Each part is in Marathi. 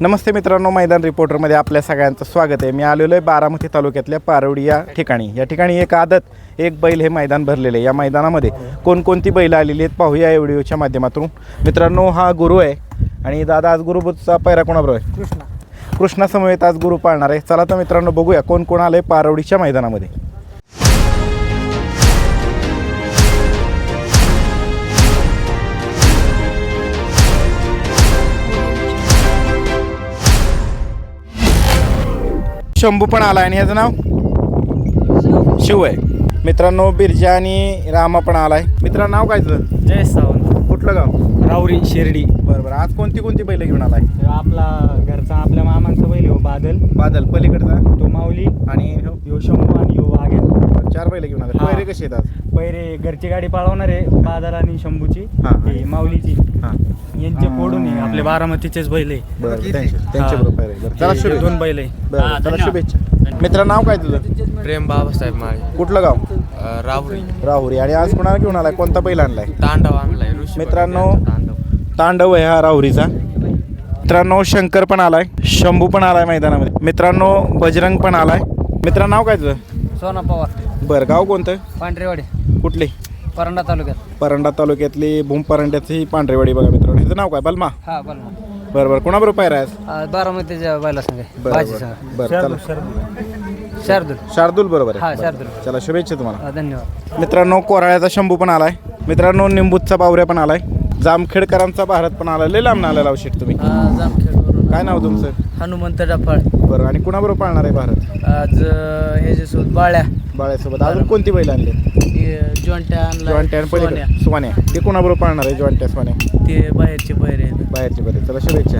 नमस्ते मित्रांनो मैदान रिपोर्टरमध्ये आपल्या सगळ्यांचं स्वागत आहे. मी आलेलो आहे बारामती तालुक्यातल्या पारवडी या ठिकाणी. या ठिकाणी एक आदत एक बैल हे मैदान भरलेलं आहे. या मैदानामध्ये कोणकोणती बैलं आलेली आहेत पाहूया या व्हिडिओच्या माध्यमातून. मित्रांनो हा गुरु आहे आणि दादा आज गुरुबुचा पैरा कोणाबरोबर आहे? कृष्णा. कृष्णा समवेत आज गुरु पाळणार आहे. चला तर मित्रांनो बघूया कोण कोण आलं आहे पारवडीच्या मैदानामध्ये. शंभू पण आला आणि ह्याचं नाव? शिव आहे. मित्रांनो बिरजा आणि रामा पण आलाय. मित्रांनो नाव काय तुझं? जय सावंत. कुठलं गाव? राऊरी शिर्डी. बरं बरं. आज कोणती कोणती बैलं घेऊन आलाय? आपला घरचा आपल्या मामांचा बैल हो बादल. बादल. पलीकडचा? तो माऊली. आणि यो शंभू आणि यो वाघ्या चार बैलं घेऊन आले. हा. पहिरे कसे आहेत आज? पहिरे घरची गाडी पळवणार आहे बादल आणि शंभूची हा. ही माऊलीची. हां. यांचे फोडून आहे आपले बारामतीचेच बैल आहे. बरं त्यांचे बरोबर बरं चला हे शुभेच्छा. दोन बैल आहे. बरं चला धन्यवाद. शुभेच्छा. मित्र नाव काय तुझं? प्रेम बाबासाहेब माळे. कुठलं गाव? अ, राहुरी. राहुरी. आणि आज कुणाला घेऊन आलाय? कोणता बैल आणलाय? तांडव आणलाय ऋषी मित्रांनो, तांडव. तांडव आहे हा राहुरीचा. मित्रांनो शंकर पण आलाय शंभू पण आलाय मैदानामध्ये. मित्रांनो बजरंग पण आलाय. मित्र नाव काय तुझं? सोना पवार. बरं गाव कोणतं? पांढरेवाडी. कुठली? परंडा तालुक्यात. परंडा तालुक्यातली भूम परंड्याची पांढरेवाडी बघा मित्रांनो. ह्याचं नाव काय? बलमा? हा बलमा. बरं बरं. कोणाबरोबर पायरा आहे बारामतीच्या बैला सांगा बरं भाजी बरं. सांगा बरं चला. शार्दूल शार्दूल. बरोबर हा आहे शार्दूल. चला शुभेच्छा तुम्हाला. धन्यवाद. मित्रांनो कोराळ्याचा शंभू पण आलाय. मित्रांनो निंबूतचा बावऱ्या पण आलाय. जामखेडकरांचा भारत पण आलाय. लय लांब आलेला औषध तुम्ही. जामखेड. काय नाव तुमचं? हनुमंत डफाळ. बरं आणि कुणाबरोबर पाळणार आहे भारत? आज अ, हे जे सोबत बाळ्या. बाळ्यासोबत. अजून कोणती बैल आणली? जॉईंट्या आणला जॉईंट्या आणि पलीकडे सोन्या. ते कुणाबरोबर पाळणार आहे जॉईंट्या सोन्या? ते बाहेरचे पैरे आहेत. बाहेरचे बरे चला शुभेच्छा.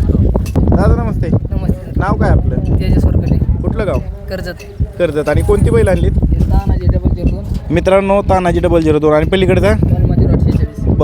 दादा नमस्ते. नमस्ते. नाव काय आपलं? तेजस्वरकडे कुठलं गाव? कर्जत. कर्जत. आणि कोणती बैल आणलीत? तानाजी डबल झिरो दोन. मित्रांनो तानाजी डबल झिरो दोन. आणि पलीकडचा?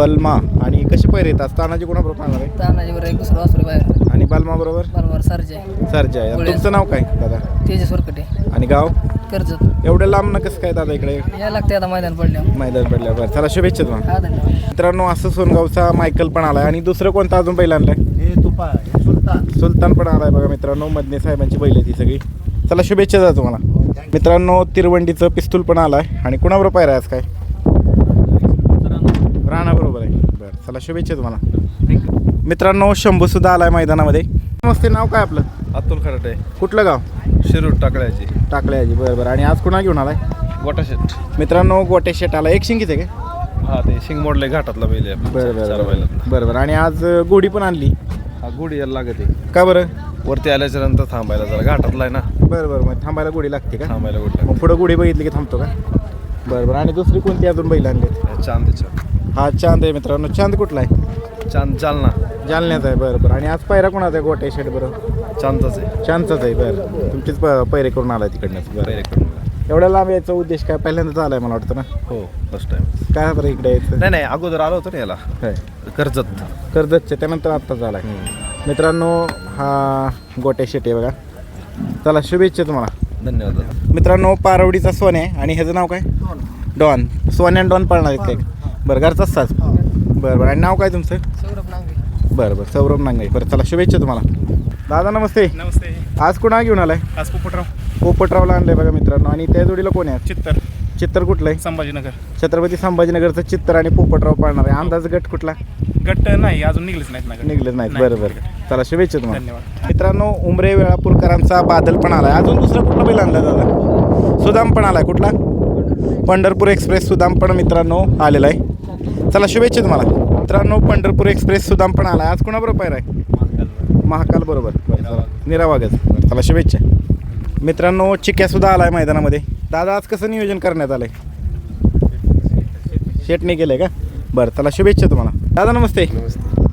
बलमा आणि कसे पैर येतात तानाजी कोणाबरोबर आहे? तानाजी बरोबर एक दुसरं वासरू बाहेर. आणि बलमा बरोबर? बरोबर सरजे सरजा आहे आणि तुमचं नाव काय दादा? तेजस्वरकडे आणि गाव? कर्जत. एवढं लांब ना कसं काय दादा इकडे? या लागते आता मैदान पडल्यावर. मैदान पडल्या बरं चला शुभेच्छा तुम्हाला. हा धन्यवाद. मित्रांनो असं सोनगावचा मायकल पण आलाय. आणि दुसरं कोणतं अजून बैल आणलाय? हे तुपा सुलतान. सुलतान पण आलाय बघा मित्रांनो. मदने साहेबांची बैल आहे ती सगळी. चला शुभेच्छा द्या तुम्हाला. मित्रांनो तिरवंडीचं पिस्तूल पण आलाय. आणि कुणाबरोबर पायरा आज काय? राणा बरोबर आहे. बरं चला शुभेच्छा तुम्हाला. मित्रांनो शंभू सुद्धा आलाय मैदानामध्ये. नमस्ते नाव काय आपलं? अतुल खराटे. कुठलं गाव? शिरूर टाकळ्याची. टाकल्याची बरं बरं. आणि आज कुणा घेऊन आलाय? गोटाशेट मित्रांनो गोटे शेट आला एक शिंगीच आहे का? हा ते शिंगमोडले घाटातला बैल आहे आपला. बरं बरं बरं. बरं आणि आज गोडी पण आणली. हा गुढी यायला लागत. आहे का बरं? वरती आल्याच्यानंतर थांबायला जरा घाटातला आहे ना. बरं बरं. मग थांबायला गोडी लागते का? थांबायला गुढी मग पुढं गोडी बघितली की थांबतो का? बरं बरं. आणि दुसरी कोणती अजून बैल आणली लागते चांदच्या. हा चांद आहे मित्रांनो. चांद कुठला आहे? चांद जालना. जालन्याचा आहे बरं बरं. आणि आज पैरा कोणाचा आहे? गोटे शेट बरं. चांदच आहे. चांदचाच आहे बरं. तुमचीच प- पैरे करून आलाय तिकडनं. बरं. पहिल्याकडून एवढ्या लांब यायचा उद्देश काय? पहिल्यांदाच आलाय मला वाटतं ना? हो फर्स्ट टाइम काय बरं इकडे यायचं? नाही नाही अगोदर आलो होतो ना याला. कर्जत. कर्जतच्या त्यानंतर आत्ताच आलाय. मित्रांनो हा गोटे शेट आहे बघा. चला शुभेच्छा तुम्हाला. धन्यवाद. मित्रांनो पारवडीचा सोन्या आहे. आणि ह्याचं नाव काय? डॉन. सोन्या आणि डॉन पाळणार आहेत काय बरं घरचाच साज बरं बरं. आणि नाव काय तुमचं? सौरभ नांगे. बरं बरं. सौरभ नांगरे बरं चला शुभेच्छा तुम्हाला. दादा नमस्ते. नमस्ते. आज कुणा घेऊन आलाय? आज पोपटराव. पोपटरावला आणलंय बघा मित्रांनो. आणि त्या जोडीला कोण आहे चित्तर. चित्तर कुठलं आहे संभाजीनगर. छत्रपती संभाजीनगरचं चित्तर आणि पोपटराव पाळणार आहे. अंदाज गट कुठला? गट नाही अजून निघलेच नाहीत ना गट. निघले नाहीत. नाही. बरं बरं. चला शुभेच्छा तुम्हाला. धन्यवाद. मित्रांनो उमरे वेळापूरकरांचा बादल पण आलाय. अजून दुसरा कुठला बैल आणला दादा? सुदाम पण आलाय. कुठला? पंढरपूर एक्सप्रेस सुदाम पण मित्रांनो आलेला आहे. चला शुभेच्छा तुम्हाला. मित्रांनो पंढरपूर एक्सप्रेस सुदाम पण आलाय. आज कोणाबरोबर पाहिजे आहे? महाकाल बरोबर. निरावागच. बरं, चला शुभेच्छा. मित्रांनो चिक्या सुद्धा आलाय मैदानामध्ये. दादा आज कसं नियोजन करण्यात आलंय? शेटने केलंय का? बरं चला शुभेच्छा तुम्हाला. दादा नमस्ते.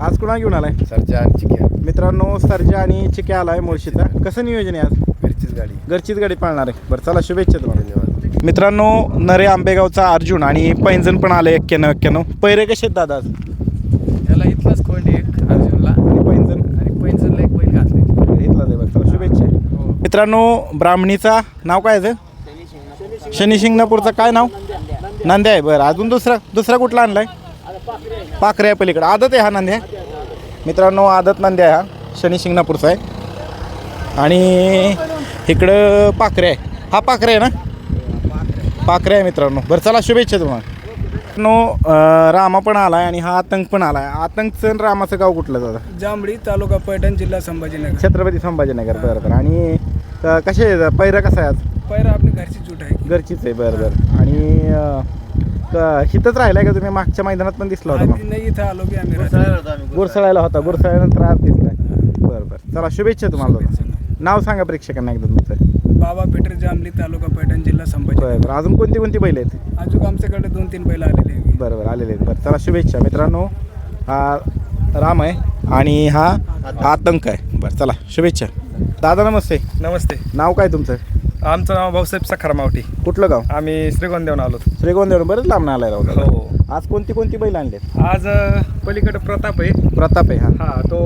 आज कुणा घेऊन आलाय? सरजा आणि चिक्या. मित्रांनो सर्जा आणि चिक्या आलाय मुळशीचा. कसं नियोजन आहे आज? घरचीच गाडी. घरचीच गाडी पाळणार आहे. बरं चला शुभेच्छा तुम्हाला. मित्रांनो नरे आंबेगावचा अर्जुन आणि पैंजण पण आलं एक्क्याण्णव एक्क्याण्णव. पैरे कसे आहेत दादा आज? याला इथलाच कोंडी एक अर्जुनला. आणि पैंजण? आणि पैंजरला एक बैल घातले. इथला चला शुभेच्छा मित्रांनो ब्राह्मणीचा नाव काय आहे? शनी शिंगणापूरचं काय नाव? नांद्या आहे. बरं अजून दुसरा दुसरा कुठला आणलाय? पाखरे आहे पलीकडे. आदत आहे हा नांद्या? मित्रांनो आदत नांद्या आहे हा. शनी शिंगणापूरचा आहे. आणि इकडं पाखरे आहे. हा पाखरे आहे ना? पाखरे आहे मित्रांनो. बरं चला शुभेच्छा तुम्हाला. नो रामा पण आलाय आणि हा आतंक पण आलाय. आतंकचं आणि रामाचं गाव कुठलं दादा? जांभळी तालुका पैठण जिल्हा संभाजीनगर. छत्रपती संभाजीनगर. बरं बरं. आणि अं, कसे आहे पैरा कसा आहे आज? पैरा आपली घरची चूट आहे. घरचीच आहे. बरं बरं. आणि अं, क- राहिलाय का तुम्ही? मागच्या मैदानात पण दिसला होता मग आधी नाही इथं आलो की आम्ही. गुरसळायला होता गुरसळल्यानंतर आज दिसलाय. बरं बरं. चला शुभेच्छा तुम्हाला. दादा. नाव सांगा प्रेक्षकांना एकदा तुमचं बाबा पेटर जांभली तालुका पैठण जिल्हा संभाजी. बरं बरं. अजून कोणती कोणती बैल आहेत? अजून आमच्याकडे दोन तीन बैल आलेले आहे बरं बरं. आलेले आहेत. बरं चला शुभेच्छा. मित्रांनो हा राम आहे आणि हा आतंक आहे. बरं चला शुभेच्छा. दादा नमस्ते. नमस्ते. नाव काय तुमचं? आमचं नाव भाऊसाहेब सखार मावटी कुठलं गाव? आम्ही श्रीगोंदेवून आलो. श्रीगोंदेवरून बरेच लांब आलाय राव दादा. हो. आज कोणती कोणती बैल आणलेत? आज अ, पलीकडे प्रताप आहे. प्रताप आहे हा. हा तो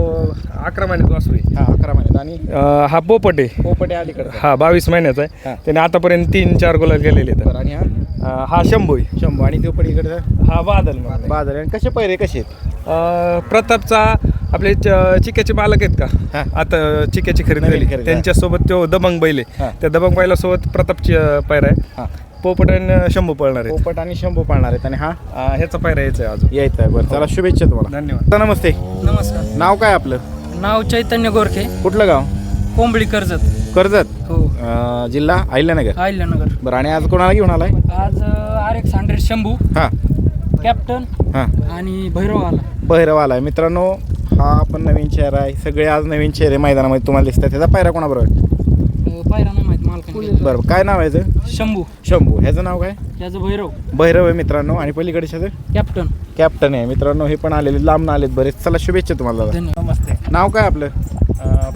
अकरा महिन्याचा वासू आहे. हा अकरा महिन्यात. आणि? अ, हा पोपट. आहे पोपटे अलीकडे हा बावीस महिन्याचा हा. आहे त्याने आतापर्यंत तीन चार गुलाल गेलेले आहेत. बरं आणि हा? अ, हा शंभू आहे. शंभू. आणि तो पलीकडचा हा बादल म्हणून आहे. आणि कसे पैरे कसे आहेत? अ, प्रतापचा आपले च- चिक्याचे मालक आहेत हा. का आता चिक्याची खरेदी नवीन झाली. खरेदी, त्यांच्यासोबत तो दबंग बैल हा. आहे त्या दबंग बैलासोबत प्रतापची अ, पायरा आहे. हा. पोपट आणि शंभू पळणार आहे पोपट आणि शंभू पाळणार आहेत. आणि हा? ह्याचा पायरा यायचा आहे अजून. यायचं आहे. बरं चला शुभेच्छा तुम्हाला. धन्यवाद. नमस्ते. नमस्कार. नाव काय आपलं? नाव चैतन्य गोरखे. कुठलं गाव? कोंबडी कर्जत. कर्जत? हो. अं, जिल्हा? अहिल्यानगर. अहिल्यानगर. बरं आणि आज कोणाला घेऊन आलाय? आज आर एक्स हंड्रेड शंभू. हा. कॅप्टन. हा. आणि भैरव आला. बहिरव आलाय. मित्रांनो हा पण नवीन चेहरा आहे. सगळे आज नवीन चेहरे मैदानामध्ये तुम्हाला दिसतात. त्याचा पायरा कोणाबरोबर आहे? अं, पायरा नाही माहीत मालकाने बरं काय नाव आहे याचं? शंभू. शंभू. ह्याचं नाव काय? त्याचं भैरव. भैरव आहे मित्रांनो. आणि पलीकडच्याचं कॅप्टन. कॅप्टन आहे. मित्रांनो हे पण आलेले लांब आलेत बरेच. चला शुभेच्छा तुम्हाला दादा. धन्यवाद. नमस्ते. नाव काय आपलं?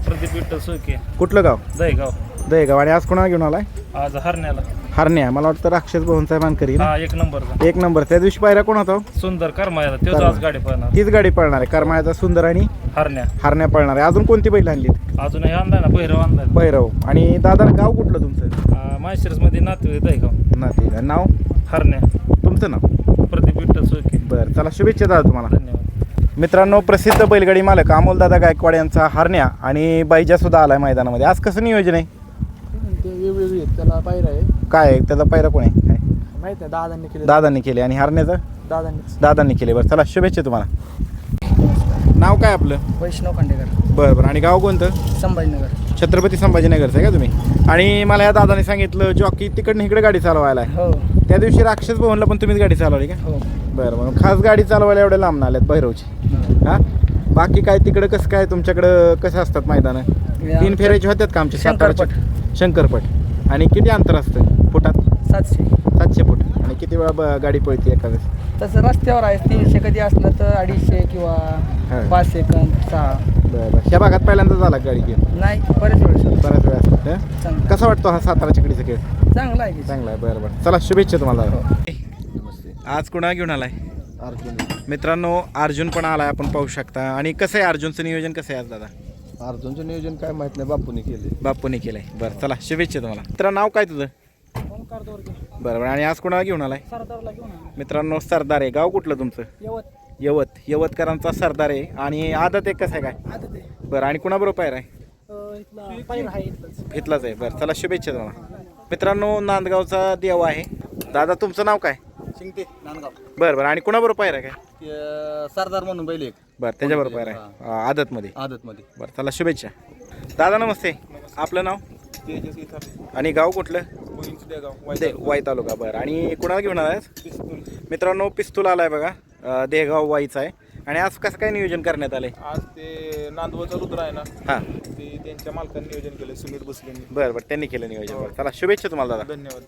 प्रदीप विठ्ठल सुके कुठलं गाव? दहीगाव. दहेगाव. आणि आज कोणाला घेऊन आलाय? आज हरण्याला. हरण्या. मला वाटतं राक्षस भवनचा मानकरी ना? हा एक नंबरचा एक नंबर. त्या दिवशी पायरा कोण होता? सुंदर करमायला तोच. आज गाडी पळणार. तीच गाडी पळणार आहे. करमाळ्याचा सुंदर आणि हरण्या. हरण्या पळणार आहे. अजून कोणती बैल आणली? अजूनही आणलाय ना पहिरव आणलाय. भैरव. आणि दादा गाव कुठलं तुमचं? माहेशिरसमध्ये नातू दहीगाव ना ते नाव? हरण्या. तुमचं नाव? प्रदीप विठ्ठल सुके बरं चला शुभेच्छा दादा तुम्हाला. धन्यवाद. मित्रांनो प्रसिद्ध बैलगाडी मालक अमोलदादा गायकवाड यांचा हरण्या आणि बैजा सुद्धा आलाय मैदानामध्ये. आज कसं नियोजन आहे? त्याला पायरा आहे. काय आहे? त्याचा पैरा कोण आहे? काय? माहीत आहे दादांनी केले दादांनी केले आणि हरण्याचं? दादांनी. दादांनी केले. बरं चला शुभेच्छा तुम्हाला. नाव काय आपलं? वैष्णव खांडेकर. बरं बरं. आणि गाव कोणतं? संभाजीनगर. छत्रपती संभाजीनगरचं आहे का तुम्ही? आणि मला या दादाने सांगितलं जॉकी तिकडनं इकडे गाडी चालवायला आहे. हो. त्या दिवशी राक्षस भवनला पण तुम्हीच गाडी चालवली का? हो. बरं बरं खास गाडी चालवायला एवढ्या लांब आल्यात भैरवची. हां. बाकी काय तिकडं कसं काय तुमच्याकडं कसं असतात मैदानं? तीन फेऱ्याचे होत्यात का आमचे? साताराचे? शंकरपट. आणि किती अंतर असतं फुटात? सातशे. सातशे फूट. आणि किती वेळा ब- गाडी पळते एका वेळेस तसं रस्त्यावर आहे तीनशे कधी असलं तर अडीचशे किंवा हा. पाच सेकंद सहा. बरं बरं. ह्या भागात पहिल्यांदाच झाला गाडी घेऊन? नाही बरेच वेळ बऱ्याच वेळा असतात हं? चांगलं. कसा वाटतो हा सातारा चिकडीचा खेळ? चांगला आहे की. चांगला आहे बरं बरं. चला शुभेच्छा तुम्हाला. आज कुणा घेऊन आलाय? मित्रांनो अर्जुन पण आलाय आपण पाहू शकता. आणि कसं आहे अर्जुनचं नियोजन कसं आहे आज दादा? अर्जुनचं नियोजन काय माहीत नाही बापूने केले बापूने केलंय. बरं चला शुभेच्छा तुम्हाला. मित्रा नाव काय तुझं? बरं बरं आणि आज कोणाला घेऊन आलाय? सरदारला घेऊन आलो. मित्रांनो सरदार आहे. गाव कुठलं तुमचं? यवत. यवत. यवतकरांचा सरदार आहे. आणि आदत एक कसं आहे काय? आता ते बरं आणि कुणाबरोबर पायर आहे? अं, इथला पायरा आहे इथलाच. इथलाच आहे. बरं चला शुभेच्छा तुम्हाला. मित्रांनो नांदगावचा देव आहे. दादा तुमचं नाव काय? शिंगते नांदगाव. बरं बरं आणि कुणाबरोबर पायर आहे काय? सरदार म्हणून बैल एक. बरं त्याच्याबरोबर आहे. अं, आदतमध्ये. आदतमध्ये. बरं चला शुभेच्छा. दादा नमस्ते. आपलं नाव? आणि गाव कुठलं? दे वाई तालुका. बरं आणि कुणाला घेऊन आलाय मित्रांनो पिस्तूल आलाय बघा. अं, देहगाव वाईचा आहे. आणि आज कसं काय नियोजन करण्यात आलंय? आज ते नांदवचा रुद्र आहे ना हां. ते त्यांच्या मालकांनी नियोजन केलं सुमित बसलेंनी बरं बरं त्यांनी केलं नियोजन. बरं चला शुभेच्छा तुम्हाला दादा. धन्यवाद.